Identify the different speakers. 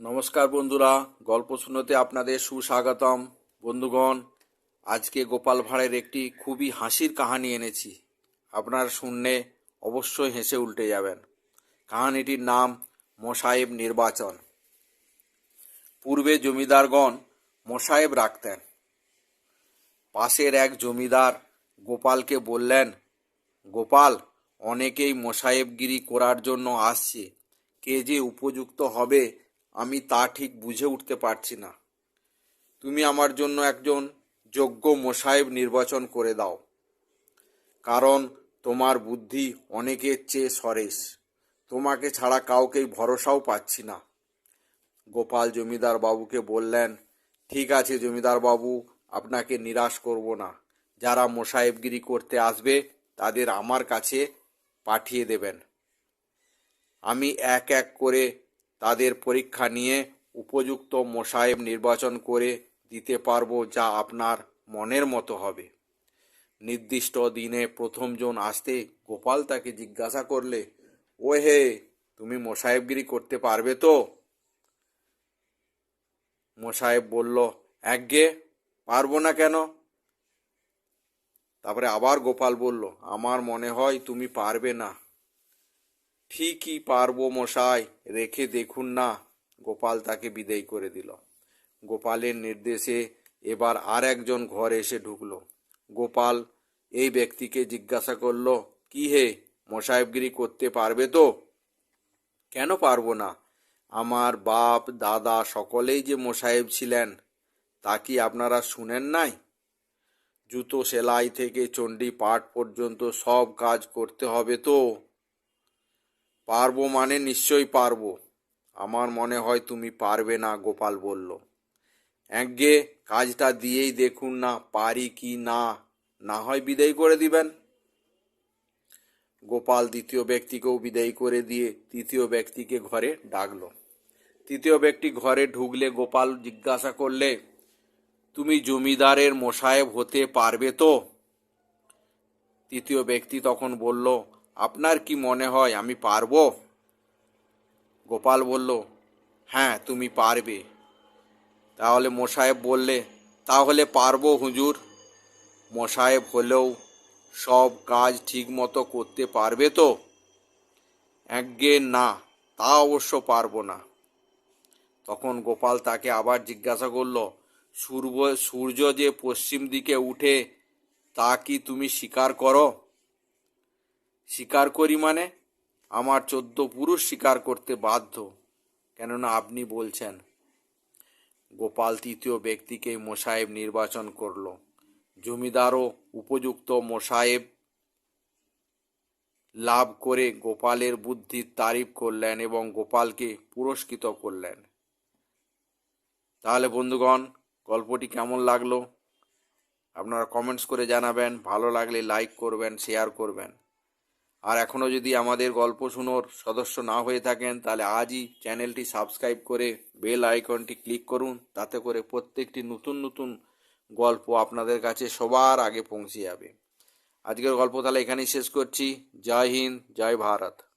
Speaker 1: নমস্কার বন্ধুরা, গল্প শুনোতে আপনাদের সুস্বাগতম। বন্ধুগণ, আজকে গোপাল ভাঁড়ের একটি খুবই হাসির কাহানি এনেছি। আপনার শুনলে অবশ্যই হেসে উল্টে যাবেন। কাহানিটির নাম মোসাহেব নির্বাচন। পূর্বে জমিদারগণ মোসাহেব রাখতেন। পাশের এক জমিদার গোপালকে বললেন, গোপাল, অনেকেই মোসাহেবগিরি করার জন্য আসছে। কে যে উপযুক্ত হবে আমি তা ঠিক বুঝে উঠতে পারছি না। তুমি আমার জন্য একজন যোগ্য মোসাহেব নির্বাচন করে দাও। কারণ তোমার বুদ্ধি অনেকের চেয়ে সরেস তোমাকে ছাড়া কাউকেই ভরসাও পাচ্ছি না। গোপাল জমিদার বাবুকে বললেন, ঠিক আছে জমিদার বাবু, আপনাকে নিরাশ করব না। যারা মোসাহেবগিরি করতে আসবে, তাদের আমার কাছে পাঠিয়ে দেবেন। আমি এক এক করে তাদের পরীক্ষা নিয়ে উপযুক্ত মোসাহেব নির্বাচন করে দিতে পারব যা আপনার মনের মতো হবে। নির্দিষ্ট দিনে প্রথমজন আসতে গোপাল তাকে জিজ্ঞাসা করলে ও হে তুমি মোসাহেবগিরি করতে পারবে তো? মোসাহেব বলল, একগে, পারব না কেন? তারপরে আবার গোপাল বলল, আমার মনে হয় তুমি পারবে না। ঠিকই পারব মশাই, রেখে দেখুন না। গোপাল তাকে বিদায় করে দিল। গোপালের নির্দেশে এবার আর একজন ঘরে এসে ঢুকলো। গোপাল এই ব্যক্তিকে জিজ্ঞাসা করল, কি হে মশাইবগিরি করতে পারবে তো? কেন পারব না? আমার বাপ, দাদা সকলেই যে মোসাহেব ছিলেন, তা কি আপনারা শুনেন নাই? জুতো সেলাই থেকে চণ্ডী পাঠ পর্যন্ত সব কাজ করতে হবে তো? পারব মানে নিশ্চয়ই পারব। আমার মনে হয় তুমি পারবে না, গোপাল বলল। একগে, কাজটা দিয়েই দেখুন না পারি কি না। না হয় বিদায় করে দিবেন। গোপাল দ্বিতীয় ব্যক্তিকেও বিদায় করে দিয়ে তৃতীয় ব্যক্তিকে ঘরে ডাকলো। তৃতীয় ব্যক্তি ঘরে ঢুকলে গোপাল জিজ্ঞাসা করলে, তুমি জমিদারের মোসাহেব হতে পারবে তো? তৃতীয় ব্যক্তি তখন বলল আপনার কি মনে হয় আমি পারব? গোপাল বলল হ্যাঁ তুমি পারবে। তাহলে মোসাহেব বললে, তাহলে পারব হুজুর। মোসাহেব হলেও সব কাজ ঠিক মতো করতে পারবে তো? একগে না, তা অবশ্য পারব না। তখন গোপাল তাকে আবার জিজ্ঞাসা করল, সূর্য সূর্য যে পশ্চিম দিকে উঠে, তা কি তুমি স্বীকার করো? স্বীকার করি মানে? আমার চোদ্দ পুরুষ স্বীকার করতে বাধ্য। কেননা আপনি বলছেন, গোপাল তৃতীয় ব্যক্তিকে মোসাহেব নির্বাচন করল। জমিদারও উপযুক্ত মোসাহেব লাভ করে গোপালের বুদ্ধির তারিফ করলেন এবং গোপালকে পুরস্কৃত করলেন। তাহলে বন্ধুগণ, গল্পটি কেমন লাগল? আপনারা কমেন্টস করে জানাবেন। ভালো লাগলে লাইক করবেন, শেয়ার করবেন। আর এখনও যদি আমাদের গল্প শুনোর সদস্য না হয়ে থাকেন, তাহলে আজই চ্যানেলটি সাবস্ক্রাইব করে বেল আইকনটি ক্লিক করুন, তাতে করে প্রত্যেকটি নতুন নতুন গল্প আপনাদের কাছে সবার আগে পৌঁছে যাবে। আজকের গল্প তাহলে এখানেই শেষ করছি। জয় হিন্দ, জয় ভারত।